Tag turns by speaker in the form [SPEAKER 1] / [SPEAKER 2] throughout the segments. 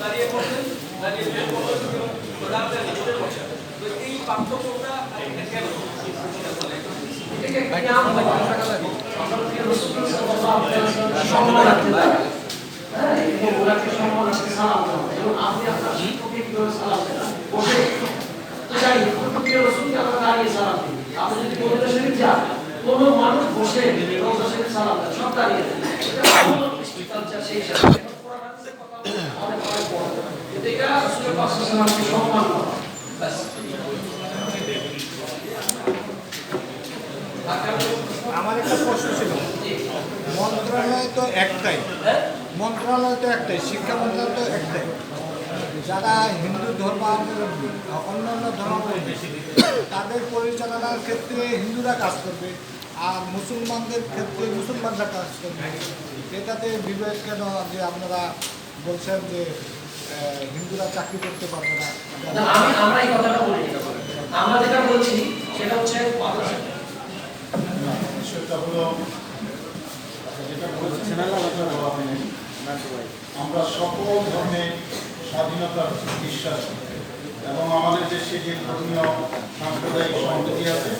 [SPEAKER 1] দাঁড়িয়ে
[SPEAKER 2] আপনার শিক্ষককে কীভাবে সালাম দেন বসে তো জানি প্রিয় রসুলকে আমরা দাঁড়িয়ে সালাম যদি পবিত্র শরীফ যান মানুষ বসে রোজা শরীফ সব দাঁড়িয়ে দেন সেই
[SPEAKER 3] আমার একটা প্রশ্ন ছিল। মন্ত্রণালয় তো একটাই। মন্ত্রণালয় তো একটাই, শিক্ষা মন্ত্রণালয় তো একটাই। যারা হিন্দু ধর্মাবলম্বী অন্যান্য ধর্মাবলম্বী, তাদের পরিচালনার ক্ষেত্রে হিন্দুরা কাজ করবে আর মুসলমানদের ক্ষেত্রে মুসলমানরা কাজ করবে। এটাতে বিবেক কেন যে আপনারা বলছেন যে হিন্দুরা চাকরি করতে পারবে না।
[SPEAKER 2] আমি আমরা এই কথাটা বলি আমরা যেটা বলছি সেটা হচ্ছে
[SPEAKER 4] সেটা হলো যেটা বলছেন বলা আমরা সকল ধর্মের স্বাধীনতার বিশ্বাস। এবং আমাদের দেশে যে ধর্মীয় সাম্প্রদায়িক সম্প্রীতি আছে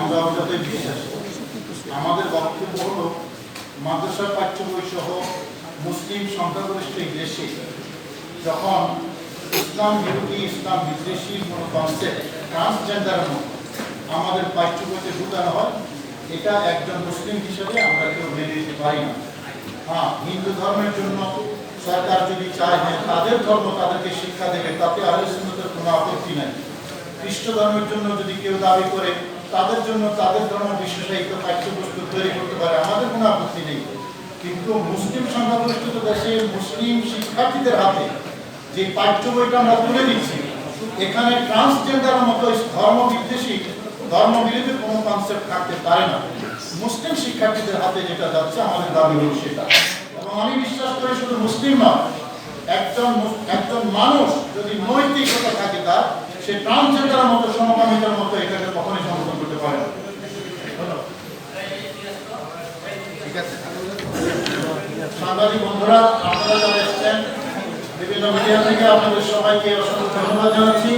[SPEAKER 4] আমরা ওটাতে বিশ্বাস করি। আমাদের বক্তব্য হল মাদ্রাসার পাঠ্য বই সহ মুসলিম সংখ্যাগরিষ্ঠ এই দেশে যখন ইসলাম বিরোধী, ইসলাম বিদ্বেষী, কোনো কনসেপ্ট ট্রান্সজেন্ডারের মতো আমাদের পাঠ্য বইতে ঢুকানো হয়, এটা একজন মুসলিম হিসেবে আমরা কেউ মেনে নিতে পারি না। হ্যাঁ হিন্দু ধর্মের জন্য সরকার যদি চায় যে তাদের ধর্ম তাদেরকে শিক্ষা দেবে, তাতে আলোচনাতে কোনো আপত্তি নাই। খ্রিস্ট ধর্মের জন্য যদি কেউ দাবি করে, তাদের জন্য তাদের ধর্ম বিশেষায়িত পাঠ্যপুস্তক তৈরি করতে পারে, আমাদের কোনো আপত্তি নেই। কিন্তু মুসলিম সংখ্যাগরিষ্ঠ দেশে মুসলিম শিক্ষার্থীদের হাতে যে পাঠ্য বইটা আমরা তুলে দিচ্ছি এখানে ট্রান্সজেন্ডারের মতো ধর্ম বিদ্বেষী ধর্ম বিরোধী কোনো কনসেপ্ট থাকতে পারে না। মুসলিম শিক্ষার্থীদের হাতে যেটা যাচ্ছে, আমাদের দাবি হল সেটা। এবং আমি বিশ্বাস করি শুধু মুসলিম নয়, একজন একজন মানুষ যদি নৈতিকতা থাকে তার, সে ট্রান্সজেন্ডারের মতো, সমকামিতার মতো এটাকে কখনোই সমর্থন করতে পারে না। সাংবাদিক বন্ধুরা, আপনারা মিডিয়া আপনাদের সবাইকে অসংখ্য ধন্যবাদ জানাচ্ছি।